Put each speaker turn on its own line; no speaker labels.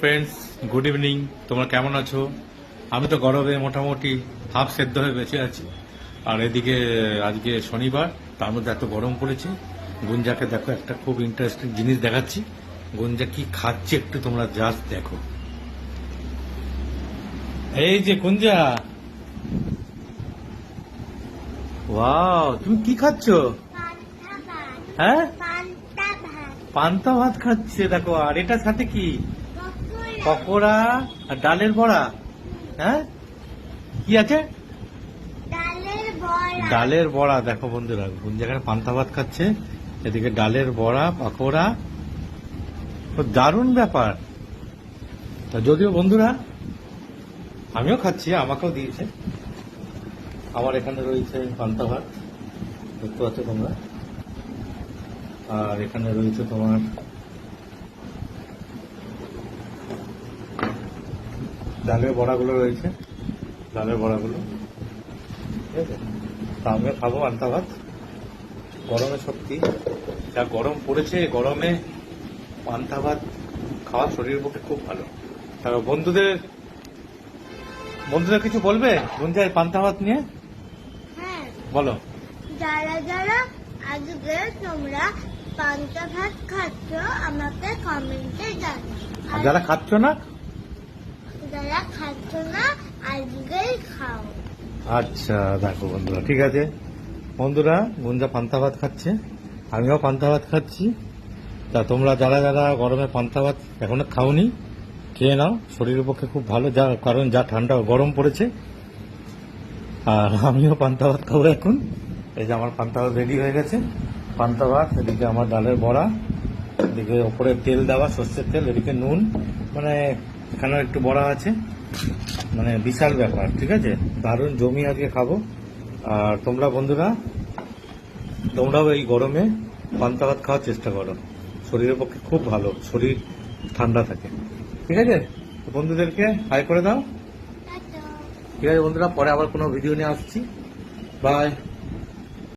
Friends good evening তোমরা কেমন আছো? আমি তো গরমে মোটামুটি হাফ সেদ্ধ হয়ে বেঁচে আছি। আর এদিকে আজকে শনিবার তার মধ্যে এত গরম পড়েছে। গুঞ্জাকে দেখো একটা খুব ইন্টারেস্টিং জিনিস দেখাচ্ছি। গুঞ্জা কি খাচ্ছে একটু তোমরা জাস্ট দেখো। এই যে গুঞ্জা। ওয়াও তুমি কি খাচ্ছ? হ্যাঁ?
পান্তা ভাত।
খাচ্ছে দেখো। আর এটা সাথে কি?
পকোড়া
আর ডালের বড়া? হ্যাঁ? কি আছে?
ডালের বড়া।
দেখো বন্ধুরা কোন জায়গায় পান্তা ভাত খাচ্ছে? এদিকে ডালের বড়া পকোড়া। তো দারুণ ব্যাপার। তা যদিও বন্ধুরা আমিও খাচ্ছি আমাকেও দিয়েছে। আমার এখানে রয়েছে পান্তা ভাত দেখতে পাচ্ছ তোমরা। আর এখানে রয়েছে তোমার ডালের বড়াগুলো রয়েছে। ডালের বড়াগুলো। ঠিক আছে? তা আমিও খাব পান্তা ভাত। গরমে সত্যি যা গরম পড়েছে গরমে পান্তা ভাত খাওয়া শরীরের পক্ষে খুব ভালো। তারপর বন্ধুদের বন্ধুদের কিছু বলবে? গুঞ্জায় পান্তা ভাত নিয়ে?
হ্যাঁ।
বলো।
যারা যারা আজকে তোমরা পান্তা ভাত খাচ্ছ আমাকে কমেন্টে জানাও।
যারা খাচ্ছ না আচ্ছা দেখো বন্ধুরা, ঠিক আছে? বন্ধুরা, গুঞ্জা পান্তা ভাত খাচ্ছে। আমিও পান্তা ভাত খাচ্ছি। তা তোমরা যারা যারা গরমে পান্তা ভাত এখনও খাওনি, খেয়ে নাও। শরীরের পক্ষে খুব ভালো, যা, কারণ যা ঠান্ডা, গরম পড়েছে। আর আমিও পান্তা ভাত খাব এখন। এই যে আমার পান্তা ভাত রেডি হয়ে গেছে। পান্তা ভাত, এদিকে আমার ডালের বড়া, এদিকে ওপরে তেল দেওয়া, সর্ষের তেল, এদিকে নুন। মানে এখানেও একটু বড়া আছে। মানে বিশাল ব্যাপার ঠিক আছে? দারুণ জমি আজকে খাব। আর তোমরা বন্ধুরা তোমরাও এই গরমে পান্তা ভাত খাওয়ার চেষ্টা করো। শরীরের পক্ষে খুব ভালো শরীর ঠান্ডা থাকে। ঠিক আছে? বন্ধুদেরকে হাই করে দাও। ঠিক আছে বন্ধুরা পরে আবার কোনো ভিডিও নিয়ে আসছি। বাই